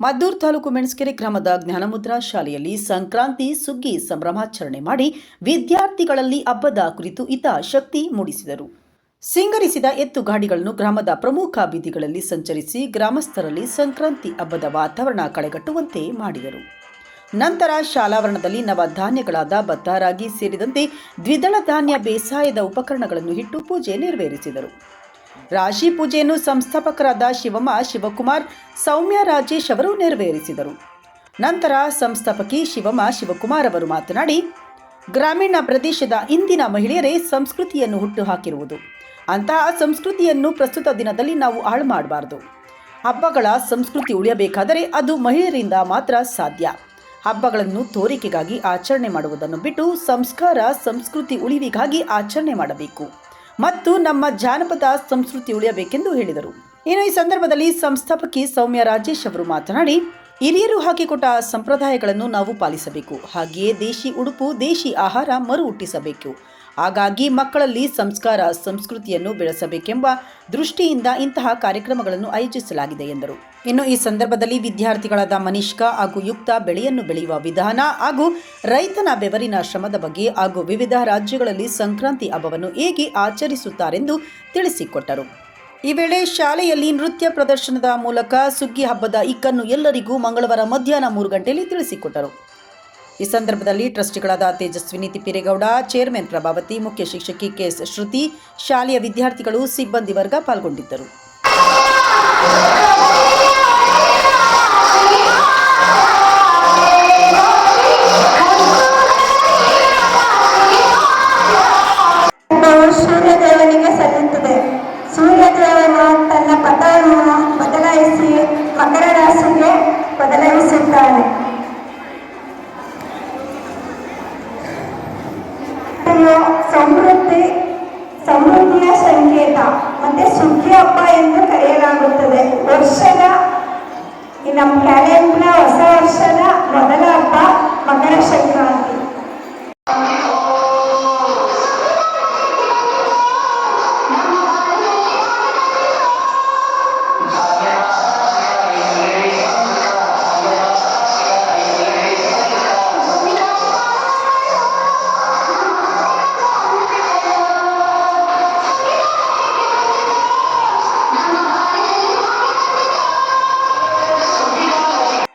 ಮದ್ದೂರು ತಾಲೂಕು ಮೆಣಸ್ಕೆರೆ ಗ್ರಾಮದ ಜ್ಞಾನಮುದ್ರಾ ಶಾಲೆಯಲ್ಲಿ ಸಂಕ್ರಾಂತಿ ಸುಗ್ಗಿ ಸಂಭ್ರಮಾಚರಣೆ ಮಾಡಿ ವಿದ್ಯಾರ್ಥಿಗಳಲ್ಲಿ ಹಬ್ಬದ ಕುರಿತು ಶಕ್ತಿ ಮೂಡಿಸಿದರು. ಸಿಂಗರಿಸಿದ ಎತ್ತು ಗಾಡಿಗಳನ್ನು ಗ್ರಾಮದ ಪ್ರಮುಖ ಬೀದಿಗಳಲ್ಲಿ ಸಂಚರಿಸಿ ಗ್ರಾಮಸ್ಥರಲ್ಲಿ ಸಂಕ್ರಾಂತಿ ಹಬ್ಬದ ವಾತಾವರಣ ಕಳೆಗಟ್ಟುವಂತೆ ಮಾಡಿದರು. ನಂತರ ಶಾಲಾವರಣದಲ್ಲಿ ನವಧಾನ್ಯಗಳಾದ ಭತ್ತ, ರಾಗಿ ಸೇರಿದಂತೆ ದ್ವಿದಳ ಧಾನ್ಯ ಬೇಸಾಯದ ಉಪಕರಣಗಳನ್ನು ಇಟ್ಟು ಪೂಜೆ ನೆರವೇರಿಸಿದರು. ರಾಶಿ ಪೂಜೆಯನ್ನು ಸಂಸ್ಥಾಪಕರಾದ ಶಿವಮ್ಮ, ಶಿವಕುಮಾರ್, ಸೌಮ್ಯ, ರಾಜೇಶ್ ಅವರು ನೆರವೇರಿಸಿದರು. ನಂತರ ಸಂಸ್ಥಾಪಕಿ ಶಿವಮ್ಮ, ಶಿವಕುಮಾರ್ ಅವರು ಮಾತನಾಡಿ, ಗ್ರಾಮೀಣ ಪ್ರದೇಶದ ಇಂದಿನ ಮಹಿಳೆಯರೇ ಸಂಸ್ಕೃತಿಯನ್ನು ಹುಟ್ಟುಹಾಕಿರುವುದು. ಅಂತಹ ಸಂಸ್ಕೃತಿಯನ್ನು ಪ್ರಸ್ತುತ ದಿನದಲ್ಲಿ ನಾವು ಹಾಳು ಮಾಡಬಾರದು ಹಬ್ಬಗಳ ಸಂಸ್ಕೃತಿ ಉಳಿಯಬೇಕಾದರೆ ಅದು ಮಹಿಳೆಯರಿಂದ ಮಾತ್ರ ಸಾಧ್ಯ. ಹಬ್ಬಗಳನ್ನು ತೋರಿಕೆಗಾಗಿ ಆಚರಣೆ ಮಾಡುವುದನ್ನು ಬಿಟ್ಟು ಸಂಸ್ಕಾರ, ಸಂಸ್ಕೃತಿ ಉಳಿವಿಗಾಗಿ ಆಚರಣೆ ಮಾಡಬೇಕು. ಮತ್ತು ನಮ್ಮ ಜಾನಪದ ಸಂಸ್ಕೃತಿ ಉಳಿಯಬೇಕೆಂದು ಹೇಳಿದರು. ಇನ್ನು ಈ ಸಂದರ್ಭದಲ್ಲಿ ಸಂಸ್ಥಾಪಕಿ ಸೌಮ್ಯ ರಾಜೇಶ್ ಅವರು ಮಾತನಾಡಿ, ಹಿರಿಯರು ಹಾಕಿಕೊಟ್ಟ ಸಂಪ್ರದಾಯಗಳನ್ನು ನಾವು ಪಾಲಿಸಬೇಕು. ಹಾಗೆಯೇ ದೇಶಿ ಉಡುಪು, ದೇಶಿ ಆಹಾರ ಮರು ಹುಟ್ಟಿಸಬೇಕು. ಹಾಗಾಗಿ ಮಕ್ಕಳಲ್ಲಿ ಸಂಸ್ಕಾರ, ಸಂಸ್ಕೃತಿಯನ್ನು ಬೆಳೆಸಬೇಕೆಂಬ ದೃಷ್ಟಿಯಿಂದ ಇಂತಹ ಕಾರ್ಯಕ್ರಮಗಳನ್ನು ಆಯೋಜಿಸಲಾಗಿದೆ ಎಂದರು. ಇನ್ನು ಈ ಸಂದರ್ಭದಲ್ಲಿ ವಿದ್ಯಾರ್ಥಿಗಳಾದ ಮನಿಷ್ಕಾ ಹಾಗೂ ಯುಕ್ತ ಬೆಳೆಯನ್ನು ಬೆಳೆಯುವ ವಿಧಾನ ಹಾಗೂ ರೈತನ ಬೆವರಿನ ಶ್ರಮದ ಬಗ್ಗೆ ಹಾಗೂ ವಿವಿಧ ರಾಜ್ಯಗಳಲ್ಲಿ ಸಂಕ್ರಾಂತಿ ಹಬ್ಬವನ್ನು ಹೇಗೆ ಆಚರಿಸುತ್ತಾರೆಂದು ತಿಳಿಸಿಕೊಟ್ಟರು. ಈ ವೇಳೆ ಶಾಲೆಯಲ್ಲಿ ನೃತ್ಯ ಪ್ರದರ್ಶನದ ಮೂಲಕ ಸುಗ್ಗಿ ಹಬ್ಬದ ಇಕ್ಕನ್ನು ಎಲ್ಲರಿಗೂ ಮಂಗಳವಾರ ಮಧ್ಯಾಹ್ನ ಮೂರು ಗಂಟೆಯಲ್ಲಿ ತಿಳಿಸಿಕೊಟ್ಟರು. ಈ ಸಂದರ್ಭದಲ್ಲಿ ಟ್ರಸ್ಟಿಗಳಾದ ತೇಜಸ್ವಿನಿ ತಿಪ್ಪಿರೇಗೌಡ, ಚೇರ್ಮನ್ ಪ್ರಭಾವತಿ, ಮುಖ್ಯ ಶಿಕ್ಷಕಿ ಕೆಎಸ್ ಶ್ರುತಿ, ಶಾಲೆಯ ವಿದ್ಯಾರ್ಥಿಗಳು, ಸಿಬ್ಬಂದಿ ವರ್ಗ ಪಾಲ್ಗೊಂಡಿದ್ದರು. ಸಮೃದ್ಧಿ, ಸಮೃದ್ಧಿಯ ಸಂಕೇತ, ಮತ್ತೆ ಸುಗ್ಗಿ ಹಬ್ಬ ಎಂದು ಕರೆಯಲಾಗುತ್ತದೆ. ವರ್ಷದ ನಮ್ಮ ಕ್ಯಾಲೆಂಡರ್ನ ಹೊಸ ವರ್ಷದ ಮೊದಲ ಹಬ್ಬ ಮಕರ ಸಂಕ್ರಾಂತಿ.